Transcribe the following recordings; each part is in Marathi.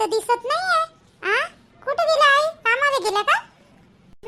तर दिसत नाहीये. आ? कुठे गेला आई? कामाला गेला का?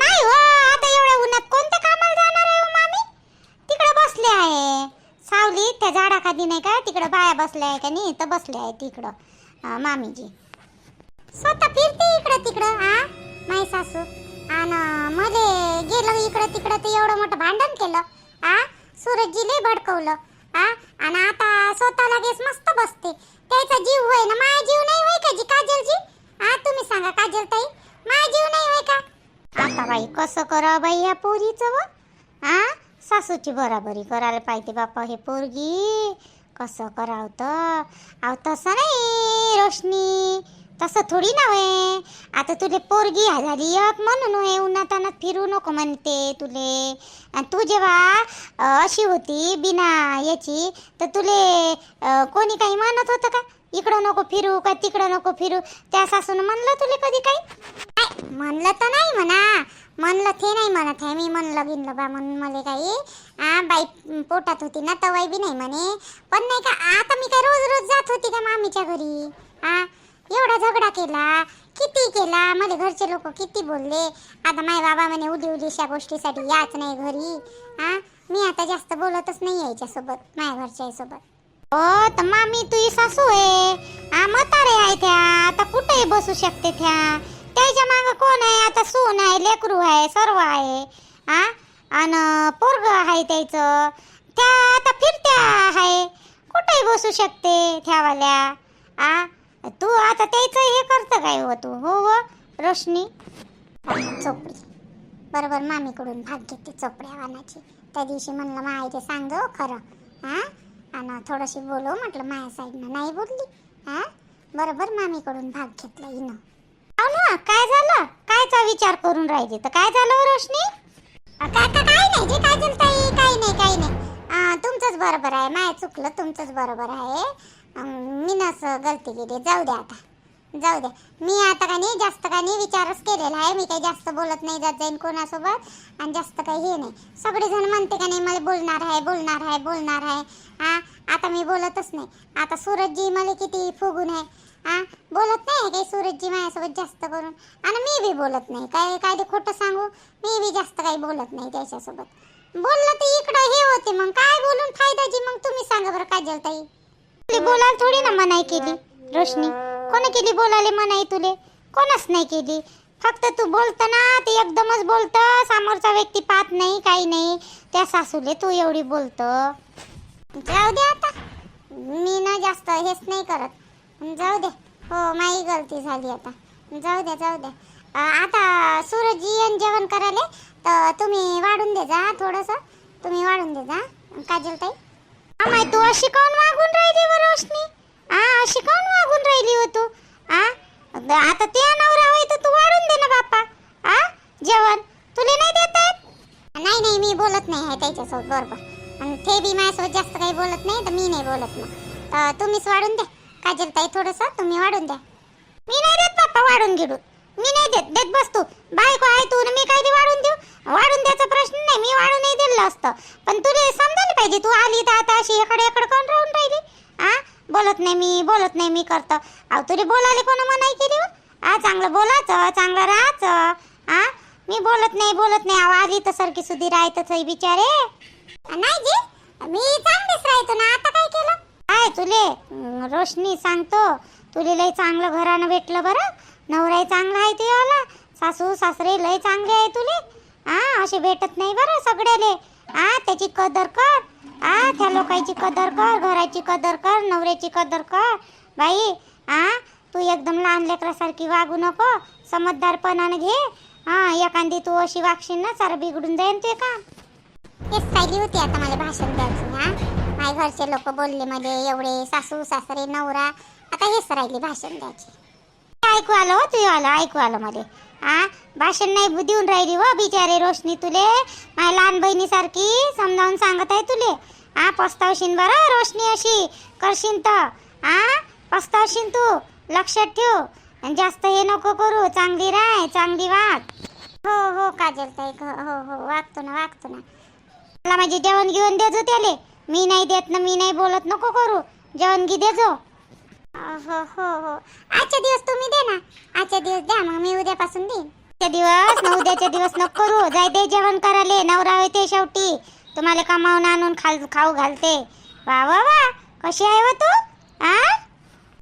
नाही हो आता एवढ्या उन्हात कोणत्या कामाला जाणार आहे हो मामी? तिकडे बसले आहे. सावली त्या झाडाखाली नाही का? तिकडे बाया बसल्या आहे का नाही? तर बसले आहे तिकडं. मामीजी. स्वतः फिरते इकडं तिकडं आ? माई सासू. आणि मध्ये गेलं इकडं तिकडं ते एवढं मोठं भांडण केलं आ? सूरजजीले भडकवलं आ? आणि आता स्वतः लगेच मस्त बसते. त्याचा जीव होय ना माय जीव नाही होय का जी काजलजी आ तुम्ही सांगा काजल ताई माझा जीव नाही होय का आता बाई कसं करावं बाई या पोरीचं व. आ? सासूची बराबरी करायला पाहिजे बापा हे पोरगी. कसं करावं तर? अहो तसं नाही रोशनी. तसं थोडी नव्हे आता तुले पोरगी झाली म्हणून हे उन्हातानात फिरू नको म्हणते तुले. आणि तू जेव्हा अशी होती बिना याची तर तुले कोणी काही म्हणत होतं का? इकडं नको फिरू का तिकडं नको फिरू? त्या सासून म्हणलं तुले कधी काही? म्हणलं तर नाही म्हणा. म्हणलं ते नाही म्हणत आहे. मी म्हणलं गिनलं बा म्हणून मला काही आ बाई पोटात होती ना तवाई बी नाही म्हणे. पण नाही का आता मी काय रोज रोज जात होती का मामीच्या घरी? आ एवढा झगडा केला किती केला? मला घरचे लोक किती बोलले? आता माय बाबा म्हणे उदी उदीशा गोष्टीसाठी याच नाही घरी. आ मी आता जास्त बोलतच नाही याच्यासोबत माझ्या घरच्या सोबत हो तर मामी तुझी सासू आहे. आ म्हातारे आहे त्या. आता कुठेही बसू शकते त्या. त्याच्या मागं कोण आहे? आता सून आहे लेकरू आहे सर्व आहे. हा आणि पोरग आहे त्याचं. त्या आता फिरत्या आहे. कुठेही बसू शकते ठेवाल्या आ? तू आता त्याचं हे करतं काय हो तू? हो हो. रोशनी. चोपडी. बरोबर मामीकडून भाग घेते चोपड्या वानाची. त्या दिवशी म्हणलं माय ते सांग हो खरं. हा आणि थोडीशी बोलव म्हटलं माझ्या साईडनं नाही बोलली. हा बरोबर मामीकडून भाग घेतला हिनं. ना काय झालं? कायचा विचार करून राहिली? तर काय झालं हो रोशनी? काय काय नाही जे काय झालं ताई काही नाही काही नाही. तुमचंच बरोबर आहे. माय चुकलं तुमचंच बरोबर आहे. मी नस गलती केली. जाऊ द्या आता. जाऊ द्या. मी आता का नाही जास्त का नाही विचारच केलेला आहे. मी काही जास्त बोलत नाही जात जाईन कोणासोबत. आणि जास्त काही हे नाही. सगळेजण म्हणते का नाही मला बोलणार आहे बोलणार आहे बोलणार आहे. हा आता मी बोलतच नाही. आता सूरजजी मला किती फुगून आहे. हा बोलत नाही काही सूरजजी माझ्यासोबत जास्त करून. आणि मी बी बोलत नाही. काय काय ते खोटं सांगू? मी बी जास्त काही बोलत नाही त्याच्यासोबत. बोललं तर इकडं हे होते मग. काय बोलून फायदाची मग तुम्ही सांगा बरं काजल ताई? तुला बोलायला थोडी ना मनाई केली रोशनी? कोण केली बोलायला मनाई तुले? कोणच नाही केली. फक्त तू बोलताना ते एकदमच बोलत समोरचा व्यक्ती पाहत नाही काही नाही. त्या सासूले तू एवढी बोलत. जाऊ दे आता. मी ना जास्त हेच नाही करत. जाऊ दे. हो माझी गलती झाली आता. जाऊ दे जाऊ दे. आता सूरजजी येन जेवण करायले तर तुम्ही वाढून दे जा थोडंसं. तुम्ही वाढून दे जा काजल ताई अमाय तू अशी काऊन वागून राहिली व रोशनी? आ अशी काऊन वागून राहिली हो तू? आ? आता ते नवरा होय तर तू वाढून दे ना बाप्पा. आ? जेवण. तुला नाही देत नाही नाही मी बोलत नाही आहे त्याच्यासोबत बरोबर. आणि ते बी माझ्यासोबत जास्त काही बोलत नाही तर मी नाही बोलत मग. तर तुम्हीच वाढून द्या काजल ताई थोडंसं तुम्ही वाढून द्या. मी नाही देत बाप्पा वाढून गिडून मी नाही देत. देत बस तू. बायको आहे तू मी काय ते वाढून देऊ? वाढून द्यायचा प्रश्न नाही. मी वाढून नाही दिलं असतं. पण तुला समजायला पाहिजे. तू आली तर आता अशी इकडे इकडे कोण राहून राहिली. आ? बोलत नाही मी बोलत नाही मी करतो. अहो तुला बोलायला कोण मनाई केली हो? आ चांगलं बोलायचं चांगलं राहायचं. आ? मी बोलत नाही बोलत नाही. अहो आली तर सारखी सुधी राहतच बिचारे. नाही जी मी चांगलीच राहतो ना. आता काय केलं? काय तुले रोशनी सांगतो. तुले लय चांगलं घरानं भेटलं बरं. नवराही चांगला आहे तुझ्यावाला सासू सासरे लय चांगले आहे तुले. हा असे भेटत नाही बरं सगळ्याले. आ त्याची कदर कर. आ त्या लोकांची कदर कर घराची कदर कर नवऱ्याची कदर कर. बाई आ तू एकदम लहान लेकरासारखी वागू नको. समजदारपणानं घे. हा एखादी तू अशी वागशील ना सारं बिघडून जाईन ते काम. तेच पाहिली होती आता मला भाषण द्यायची हा माझ्या घरचे लोक बोलले मध्ये एवढे सासू सासरे नवरा आता हेच राहिली भाषण द्यायची. ऐकू आलं हो तुझं आलं ऐकू आलं मध्ये. हा भाषण नाही देऊन राहिली हो बिचारे रोशनी तुले. माझ्या लहान बहिणीसारखी समजावून सांगत आहे तुले. हा पस्तावशीन बरं रोशनी अशी. करशील तर हा पस्तावशीन तू. लक्षात ठेव. आणि जास्त हे नको करू. चांगली राय चांगली वाग हो हो काजल ताई हो, हो हो वागतो ना वागतो ना. मला माझे जेवण घेऊन देजो त्याले मी नाही देत ना मी नाही बोलत नको करू. जेवण घे देजो हो हो हो. आजच्या दिवस तुम्ही दे ना. आजच्या दिवस द्या मग मी उद्यापासून देईन. आजच्या दिवस न उद्याचे दिवस नको करू. जाय दे जेवण कराले नवरा होय ते शेवटी. तुम्हाला कमावून आणून खाल खाऊ घालते. वा वा वा. कशी आहे व तू? आ?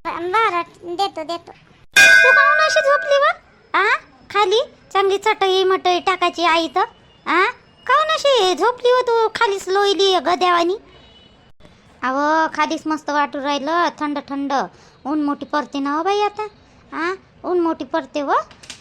बरं देतो देतो. तू काहून अशी झोपली वा? आ? खाली? चांगली चटई मटई टाकायची आई तर आ? काहून अशी झोपली हो तू? खालीच लोईली गद्यावानी अहो खालीच मस्त वाटू राहिलं थंड थंड. ऊन मोठी पडते ना हो बाई आता. आ? ऊन मोठी पडते व.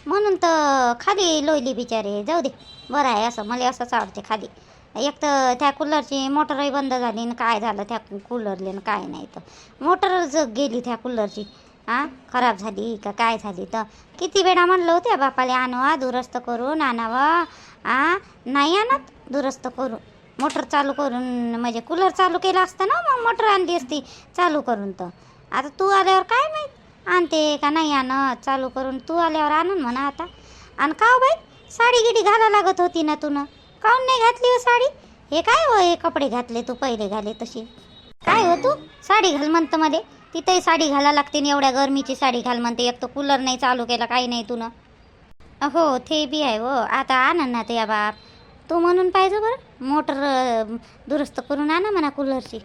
म्हणून तर खाली लोयली बिचारे. जाऊ दे. बरं आहे असं. मला असंच आवडते खाली एक तर त्या कूलरची मोटरही बंद झाली आणि काय झालं त्या कूलरले आणि काय नाही तर. मोटरच गेली त्या कूलरची. आ? खराब झाली का काय झाली तर. किती वेळा म्हणलं होत्या बापाले आणवा दुरुस्त करून आणावं आ? नाही आणत दुरुस्त करून मोटर चालू करून म्हणजे कूलर चालू केला असता ना मग मोटर आणली असती चालू करून तर. आता तू आल्यावर काय माहीत? आणते का नाही आणत? चालू करून तू आल्यावर आणन म्हणा आता. आणि का हो बाई? साडी गिडी घाला लागत होती ना तू काऊन नाही घातली हो साडी? हे काय हो हे कपडे घातले तू? पहिले घाले तशी काय हो तू? साडी घाल म्हणतं मध्ये तिथेही साडी घाला लागते ना एवढ्या गरमीची साडी घाल म्हणते. एक तर कूलर नाही चालू केला काही नाही तुनं. हो ते बी आहे हो. आता आणन ना ते या बाप. तू म्हणून पाहिजे बरं. मोटर दुरुस्त करून आणा म्हणा कूलरची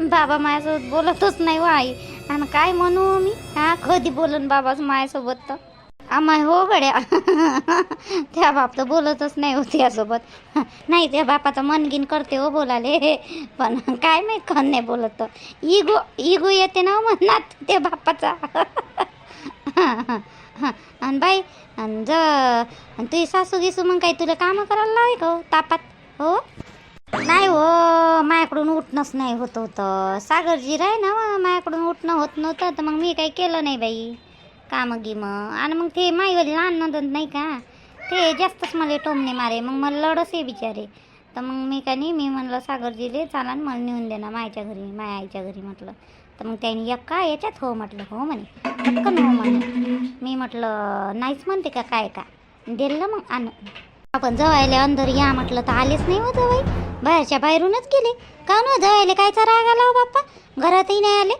बाबा माझ्यासोबत बोलतच नाही व आई. आणि काय म्हणू मी? हा कधी बोलून बाबाच माझ्यासोबत तर? आम्हा हो गड्या. त्या बाप तर बोलतच नाही हो त्यासोबत. नाही त्या बापाचं मनगिन करते हो बोलाले पण काय माहीत कोण नाही बोलत तर. इगो इगो येते ना हो मनात त्या बापाचा. आणि बाई आणि ज आणि तुझी सासू गिसू मग काही तुला कामं करायला लावे का हो, तापात? हो? नाही हो माझ्याकडून उठणंच नाही होत होतं. सागरजी राय ना व माझ्याकडून उठणं होत नव्हतं तर मग मी काही केलं नाही बाई. कामं गिमं. आणि मग ते माईवाली लहान नंदन नाही का? ते जास्तच मला टोमणे मारे मग मला लढस आहे बिचारे. तर मग मी का नाही मी म्हणलं सागरजीले चालान मला नेऊन दे ना मायच्या घरी माया आईच्या घरी म्हटलं. तर मग त्याने एक का याच्यात हो? म्हटलं हो म्हणे पटकन हो म्हणे. मी म्हटलं नाहीच म्हणते का काय का? दिलं मग आण आपण जवायला अंदर या म्हटलं तर आलेच नाही हो जवाई बाहेरच्या बाहेरूनच गेले. का न जवायला कायचा राग आला हो बाप्पा? घरातही नाही आले.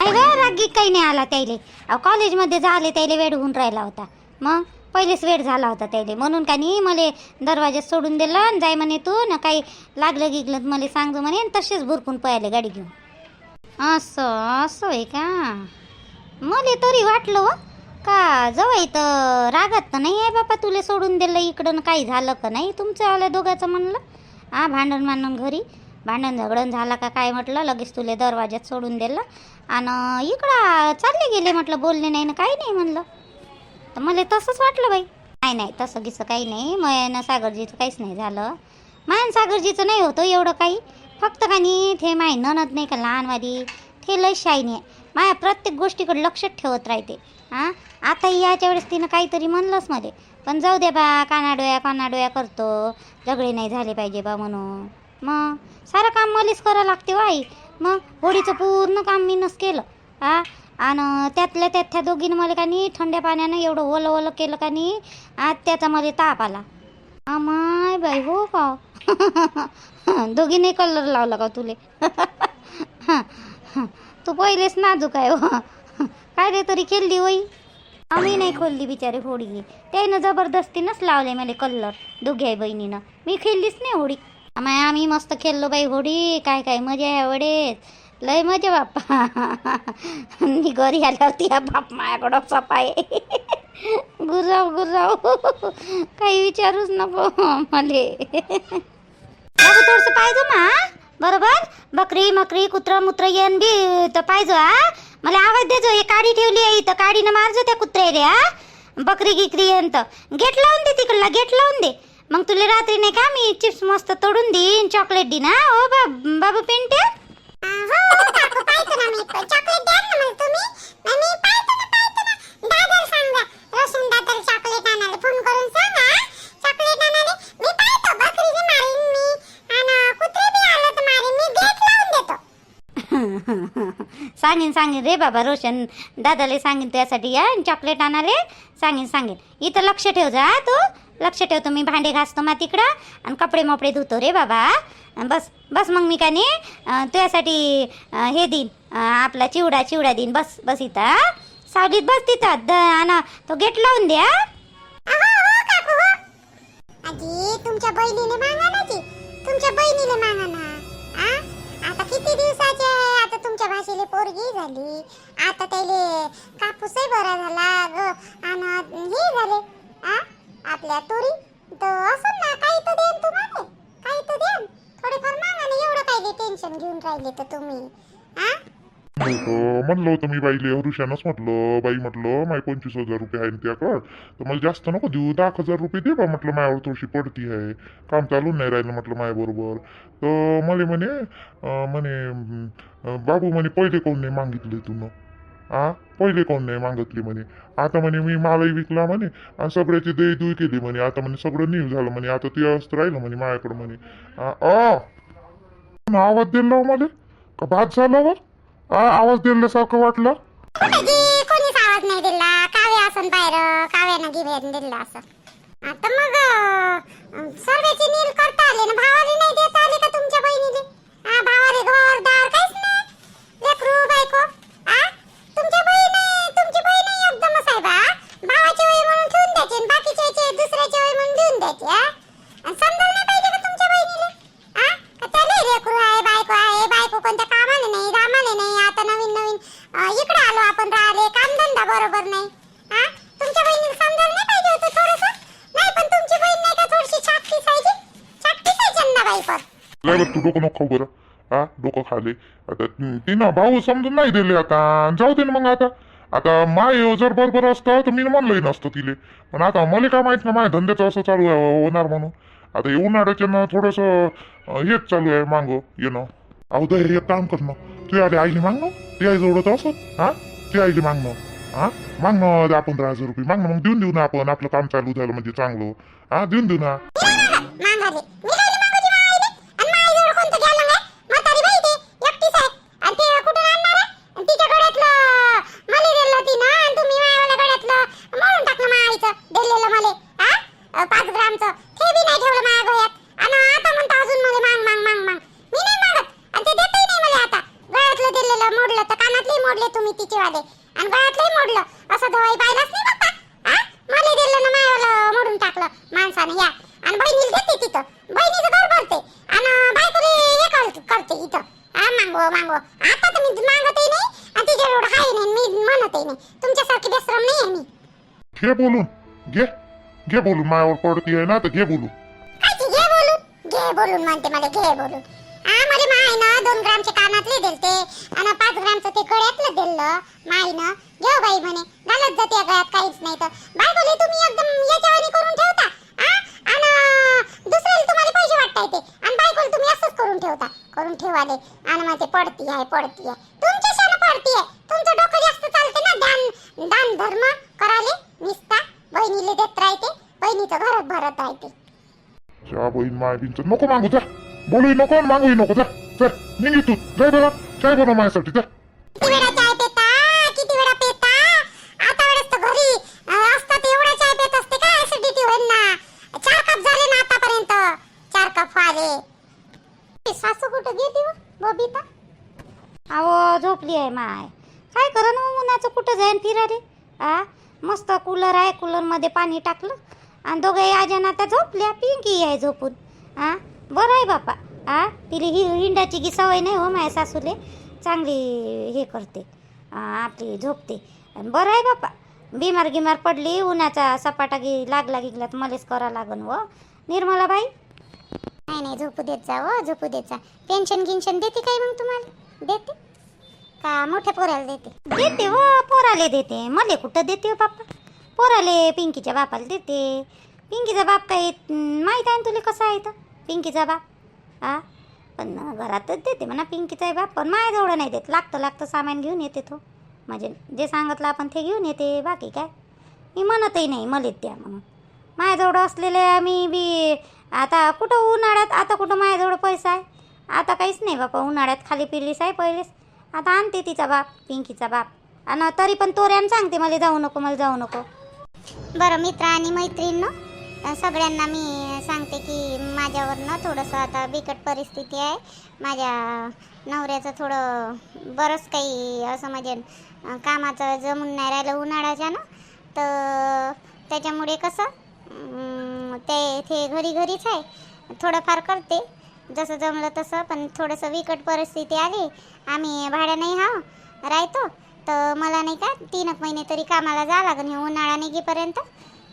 नाही ग रागी काही नाही आला त्याले. अहो कॉलेजमध्ये झाले त्याले वेळ होऊन राहिला होता. मग पहिलेच वेळ झाला होता त्याले. म्हणून का नाही मला दरवाज्यात सोडून दिलं आणि जाय म्हणे तू ना काही लागलं गिगलं मला सांगतो म्हणे आणि तसेच भुरकून पळाले गाडी घेऊन. असं असं आहे का? मला तरी वाटलं हो, का जवळ तर रागात तर नाही आहे बापा तुला सोडून दिलं इकडं काही झालं का नाही तुमचं आलं दोघाचं म्हणलं? हा भांडण मांडण घरी. भांडण झगडण झाला का काय म्हटलं? लगेच तुले दरवाज्यात सोडून दिलं. आणि इकडं चालले गेले म्हटलं बोलले नाही ना काही नाही म्हणलं. तर मला तसंच वाटलं बाई. नाही नाही तसं गिसं काही नाही. मयानं सागरजीचं काहीच नाही झालं. मायन सागरजीचं नाही होतं एवढं काही. फक्त का नाही ते माय ननद नाही का लहानवाली? ते लय शाईनी. आहे माया प्रत्येक गोष्टीकडे लक्ष ठेवत राहते. हां आता याच्या वेळेस तिनं काहीतरी म्हणलंच मध्ये पण जाऊ दे बा कानाडोया कानाडोया करतो. झगडे नाही झाले पाहिजे बा म्हणून. मग? सारं काम मलीच करावं लागते हो आई मग? होळीचं पूर्ण काम मीनच केलं. हा आणि त्यातल्या त्यात त्या दोघीनं मला का नाही थंड्या पाण्यानं एवढं ओलं ओलं केलं का नाही आज त्याचा मला ताप आला. अमाय बाई हो पाव दोघीने कलर लावला का तुले? तू पहिलेच नाजूक आहे हो. काय रे तरी खेळली होई? आम्ही नाही खोलली बिचारे होडी त्यानं जबरदस्तीनंच लावले मला कलर दोघ्या बहिणीनं. मी खेळलीच नाही होडी. आम्ही आम्ही मस्त खेळलो बाई होडी. काय काय मजा आहे वेळेस लय मजा बाप्पा मी घरी आल्यावरती या बाप माझ्याकडं सपाय. गुराव गुराव काही विचारूच नको मले. बघू थोडस पाहिजे ना बरोबर? बकरी मकरी कुत्र मुत्र येन बी तर पाहिजे हा? मला आवाज देजो हे काडी ठेवली आहे इथं काडीनं मारजो त्या कुत्रे रे हा? बकरी गिकरी येन तर. गेट लावून दे तिकडला गेट लावून दे. मग तुला रात्री नाही का मी चिप्स मस्त तोडून देईन चॉकलेट देईन हा? ओ बाब बाबू पेंटे? चॉकलेट द्या ना मला तुम्ही. मी पाहतो ना पाहतो ना. सांगा रोशन चॉकलेट आणायला फोन करून सांगा चॉकलेट आणायला मी पाहतो बकरीने मारीन मी आणि कुत्रे बी आलं तर मारीन मी गेट लावून देतो सांगेन सांगेन. रे बाबा रोशन दादाला सांगेन त्यासाठी या आणि चॉकलेट आणाले सांगेन सांगेन. इथं लक्ष ठेव जा तू. लक्ष ठेवतो मी भांडे घासतो मा तिकडं आणि कपडे मपडे धुतो रे बाबा. बस बस मग मी का नाही तुझ्यासाठी हे देईन आपला चिवडा चिवडा देईन. बस बस इथं सावलीत बस तिथं द आणि तो गेट लावून द्या हो. तुमच्या बहिणीने मागा ना तुमच्या बहिणीने मागा ना. आहे भाषेले पोरगी झाली. आता त्याले कापूसही बरा झाला. ग- आणि हे झाले आ? आपल्या तुरी. तर असं ना काही तर देन तुम्हाला. काही तर देन. थोडेफार मागा ना एवढं काही टेन्शन घेऊन राहिले तर तुम्ही. आ? होतं म्हणलं होतं मी बाईले हरुशानच म्हटलं बाई म्हटलं माय पंचवीस हजार रुपये आहे त्याकडं. तर मला जास्त नको देऊ दहा हजार रुपये दे बा म्हटलं मायावर थोडीशी पडती आहे. काम चालून नाही राहिलं म्हटलं मायाबरोबर तर मला म्हणे म्हणे बाबू म्हणे पहिले कोण नाही मागितले तुनं? आ? पहिले कोण नाही मागितले म्हणे? आता म्हणे मी मालही विकला म्हणे आणि सगळ्याची दही दुई केली म्हणे. आता म्हणे सगळं नीव झालं म्हणे. आता ते असतं राहिलं म्हणे माझ्याकडं म्हणे. आवाज दिला मला? का भात झाला वर आ, आवाज दिल्यासारखं वाटलं? कुठाची कोणीच आवाज नाही दिला. काव्य असन बाहेर. काव्यानं गिव्यानं दिला असं. आता मग अं, सर्वेची नील करता आले ना? भावाली नाही देता आले का तुमच्या बहिणीले? हा भावाले घर दार काहीच नाही. लेकरू बायको. आ तुमच्या बहीण तुमची बहीण एकदमच आहे बा भावाची वय म्हणून ठेवून द्यायची आणि बाकीच्या याचे दुसऱ्याची वय म्हणून देऊन द्यायची हा आणि समजायला नाही इकडे आलो आपण राहिले. कामधंदा बरोबर नाही. हा तुमच्या बहिणीला समजायला नाही पाहिजे होतं थोडंसं? नाही पण तुमची बहीण नाही का थोडीशी छाटकी पाहिजे छाटकी पाहिजे ना बाई बरं तू डोकं नको खाऊ बरं. हा डोकं खाले. आता तिनं भाऊ समजून नाही दिले आता. जाऊ दे ना मग आता. आता माय जर बरोबर असतं तर मी म्हणलंही नसतं तिले. पण आता मला काय माहित ना माझ्या धंद्याचं असं चालू होणार म्हणून. आता हे उन्हाळ्याच्या ना थोडंसं हेच चालू आहे मांग येणं. अहो दे एक काम कर ना तू आले आईने मागणं ते आई जोडत असं हा ते आईले मागणं हा मागणं दे आपण दहा हजार रुपये मागणं मग देऊन देऊ ना आपण आपलं काम चालू झालं म्हणजे चांगलं हा देऊन देऊ ना मागाले मी काय मागूची मायले आणि मायजवळ कोणतं घ्यायला नाही म्हातारी बाई ते एकटीच आहे आणि ते कुठून आणणार आहे आणि तिच्या गळ्यातलं मले दिलं तिनं आणि तुम्ही मायावाल्या गळ्यातलं म्हणून टाकलं माईचं दिलेलं मले हा अं, पाच ग्रामचं ते बी नाही ठेवलं माझ्या गळ्यात आणि आता म्हणता अजून मला मांग मांग मांग मांग मी नाही मागत आणि ते देतही नाही मला आता गळ्यातलं दिलेलं मोडलं तर कानातले मोडले तुम्ही तिचे वाले आणि गळ्यातलंही मोडलं असं दवाई पाहिलाच नाही बाप्पा हा मला दिलं ना टाकलं माणसाने या. आणि बहिणीला देते तिथं. बहिणीचं घर भरते. आणि बायकोले हे कर- करते इथं. हा मागो मागो. आता तर मी मागतही नाही आणि तिच्या एवढं हाय नाही मी म्हणतही नाही. तुमच्यासारखी बेसरम नाही आहे मी. घे बोलून. घे. घे बोलून. मायावर पडती आहे ना तर घे बोलून. घे बोलून? घे बोलून म्हणते मला घे बोलून. हा मला मायनं दोन ग्रामचे कानातले दिलते. आणि पाच ग्रामचं ते गळ्यातलं दिलं मायनं. घेऊ बाई म्हणे. घालत जाते गळ्यात काहीच नाही तर. बाय बोले तुम्ही एकदम याच्यावानी करून ठेवता हा आणि दुसऱ्याला तुम्हाला पैसे वाटता येते आणि बायकोला तुम्ही असंच करून ठेवता ठेवाले आणि ते पडती आहे पडती आहे. तुमच्या शान पडती आहे तुमचं डोकं जास्त चालते ना दान दान धर्म कराले निसता. बहिणीला देत राहते बहिणीचं घरात भरत राहते. त्या बहीण माय बिनचं नको मागू जा. बोलूही नको मागूही नको जा. चल निघी तू जाय बरं. काय बनव माझ्यासाठी जा. किती वेळा चाय पेता? किती वेळा पेता? आता वेळेस तर घरी असतात एवढा चाय पेत असते काय ऍसिडिटी होईल ना. चार कप झाले ना आतापर्यंत. चार कप आले. ती सासू कुठं गेली? बबिता? अहो झोपली आहे माय. काय करा उन्हाचं कुठं जाईन फिराले आ? मस्त कूलर आहे कूलरमध्ये पाणी टाकलं. आणि दोघे आजन आता झोपल्या पिंकी आहे झोपून. आ? बरं आहे बापा. आ? तिला हि हिंडाची की सवय नाही हो माझ्या सासूले. चांगली हे करते. आपली झोपते. आणि बरं आहे बापा. बिमार गिमार पडली उन्हाचा सपाटा गी लागला गिगला तर मलाच करा लागन व. निर्मला बाई नाही नाही झोपू देत जा हो झोपू देत जा. पेन्शन गिन्शन देते काय मग तुम्हाला? देते. का मोठ्या पोराला देते? देते हो पोराले देते. मले कुठं देते हो बाप्पा? पोराले पिंकीच्या बापाला देते. पिंकीचा बाप काही माहीत आहे ना तुला कसा आहे तर पिंकीचा बाप? हा पण घरातच देते म्हणा पिंकीचा बाप पण माझ्याजवळ नाही देत. लागतं लागतं सामान घेऊन येते तो. म्हणजे जे सांगितलं आपण ते घेऊन येते. बाकी काय? मी म्हणतही नाही मलेच द्या म्हणून. माझ्याजवळ असलेले मी बी आता कुठं ऊन आता कुठं माझ्याजवळ पैसा आहे आता काहीच नाही बापा उन्हाळ्यात खाली पिलीस आहे पहिलेच आता आणते तिचा बाप पिंकीचा बाप. आणि तरी पण तोऱ्यान सांगते मला जाऊ नको मला जाऊ नको. बरं मित्र आणि मैत्रीण सगळ्यांना मी सांगते की माझ्यावरनं थोडंसं आता बिकट परिस्थिती आहे. माझ्या नवऱ्याचं थोडं बरंच काही असं म्हणजे कामाचं जमून नाही राहिलं उन्हाळ्याच्या ना तर त्याच्यामुळे कसं ते ते घरी घरीच आहे. थोडंफार करते. जसं जमलं तसं पण थोडंसं बिकट परिस्थिती आली. आम्ही भाड्या नाही हा राहतो. तर मला नाही का तीन एक महिने तरी कामाला जावं लागेल हे उन्हाळा निघेपर्यंत.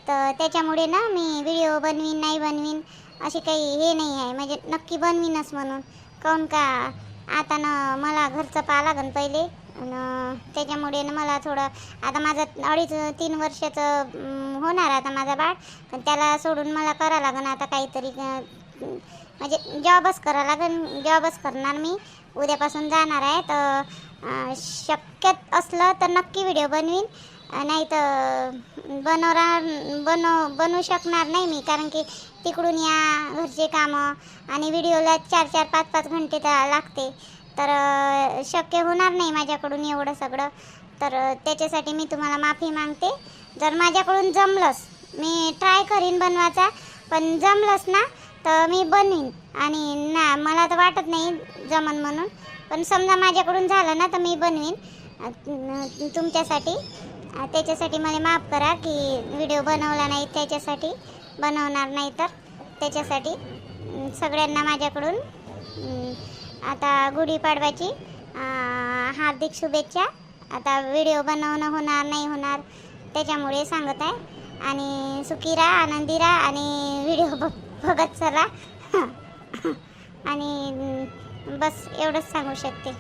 तर त्याच्यामुळे ना मी व्हिडिओ बनवीन नाही बनवीन अशी काही हे नाही आहे. म्हणजे नक्की बनवीनच म्हणून. काऊन का आता ना मला घरचं पाहा लागन पहिले. त्याच्यामुळे ना मला थोडं आता माझं अडीच तीन वर्षाचं होणार आता माझा बाळ. पण त्याला सोडून मला करावं लागन आता काहीतरी म्हणजे जॉबच करावं लागेल जॉबच करणार मी उद्यापासून जाणार आहे तर शक्यत असलं तर नक्की व्हिडिओ बनवीन. नाही तर बनवणार बनव बनवू शकणार नाही मी कारण की तिकडून या घरचे कामं आणि व्हिडिओला चार चार पाच पाच घंटे तर लागते. तर शक्य होणार नाही माझ्याकडून एवढं सगळं. तर त्याच्यासाठी मी तुम्हाला माफी मागते. जर माझ्याकडून जमलंच मी ट्राय करीन बनवायचा पण जमलंच ना तर मी बनवीन आणि ना मला तर वाटत नाही जमन म्हणून. पण समजा माझ्याकडून झालं ना तर मी बनवीन. तुमच्यासाठी. त्याच्यासाठी मला माफ करा की व्हिडिओ बनवला नाही त्याच्यासाठी. बनवणार नाही तर त्याच्यासाठी. सगळ्यांना माझ्याकडून. आता गुढीपाडव्याची हार्दिक शुभेच्छा. आता व्हिडिओ बनवणं होणार नाही होणार त्याच्यामुळे सांगत आहे. आणि सुखी राहा आनंदी राहा आणि व्हिडिओ बघ. बघत चला. आणि बस एवढंच सांगू शकते.